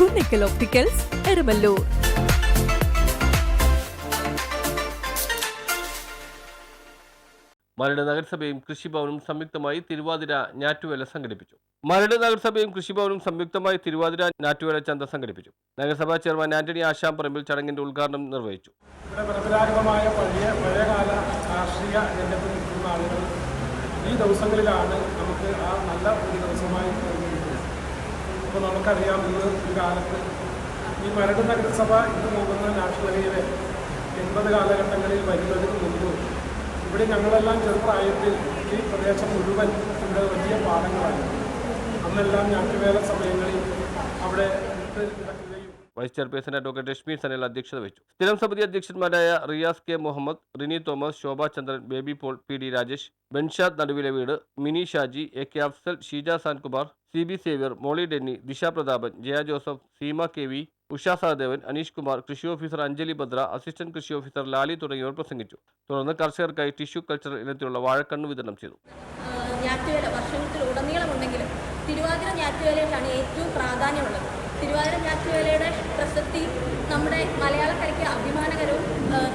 Kunnickal opticals Erumalloor Maradu നഗരസഭയും കൃഷിഭവനും സംയുക്തമായി തിരുവാതിര ഞാറ്റുവേല സംഘടിപ്പിച്ചു. മരട് നഗരസഭയും കൃഷിഭവനും സംയുക്തമായി തിരുവാതിര ഞാറ്റുവേല ചന്ത സംഘടിപ്പിച്ചു. നഗരസഭാ ചെയർമാൻ ആന്റണി ആശാം പറമ്പിൽ ചടങ്ങിന്റെ ഉദ്ഘാടനം നിർവഹിച്ചു. പരമ്പരാഗതമായ പഴയ പഴയകാല കാർഷിക രംഗത്ത് നിൽക്കുന്ന ആളുകൾ ഈ ദിവസങ്ങളിലാണ് നമുക്ക് ആ നല്ല ഒരു ദിവസമായി അപ്പോൾ നമുക്കറിയാം ഇന്ന് ഈ കാലത്ത് ഈ മരട് നഗരസഭ ഇന്ന് പോകുന്ന നാഷണൽ ഹൈവേ എൺപത് കാലഘട്ടങ്ങളിൽ വരുന്നതിന് മുമ്പ് ഇവിടെ ഞങ്ങളെല്ലാം ചെറുപ്രായത്തിൽ ഈ പ്രദേശം മുഴുവൻ ഇവിടെ വലിയ പാടങ്ങളായിരുന്നു. അന്നെല്ലാം ഞാറ്റുവേല സമയങ്ങളിൽ അവിടെ ഇട്ട് vice chairperson advocate Rashmi Sanal അധ്യക്ഷത വഹിച്ചു. സ്ഥിരം സമിതി അധ്യക്ഷന്മാരായ Riyas K Muhammad Rini Thomas Shobha Chandran Baby Paul P D Rajesh Benshad നടുവിലെ വീട് Mini Shaji A K Afsal Sheeja Sankumar C B Xavier Molly Denny Disha Prathapan Jaya Joseph Seema K V Usha Sahadevan Aneesh Kumar കൃഷി officer Anjali Bhadra assistant കൃഷി officer Lali തുടങ്ങിയവർ പ്രസംഗിച്ചു. തുടർന്ന് കർഷകർക്കായി tissue culture ഇനത്തിലുള്ള വാഴക്കണ്ണ് വിതരണം ചെയ്തു. ഞാറ്റുവേല വർഷത്തിലുടനീളമുണ്ടെങ്കിലും തിരുവാതിര ഞാറ്റുവേലയിലാണ് ഏറ്റവും പ്രാധാന്യമുള്ളത്. പ്രസക്തി നമ്മുടെ മലയാളക്കരയ്ക്ക് അഭിമാനകരവും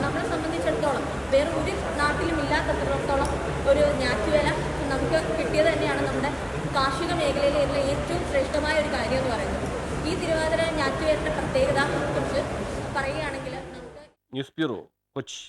നമ്മളെ സംബന്ധിച്ചിടത്തോളം വേറെ ഒരു നാട്ടിലും ഇല്ലാത്തത്രത്തോളം ഒരു ഞാറ്റുവേല നമുക്ക് കിട്ടിയത് തന്നെയാണ് നമ്മുടെ കാർഷിക മേഖലയിലുള്ള ഏറ്റവും ശ്രേഷ്ഠമായ ഒരു കാര്യം എന്ന് പറയുന്നത്. ഈ തിരുവാതിര ഞാറ്റുവേലയുടെ പ്രത്യേകത കുറിച്ച് പറയുകയാണെങ്കിൽ നമുക്ക് ന്യൂസ് ബ്യൂറോ കൊച്ചി.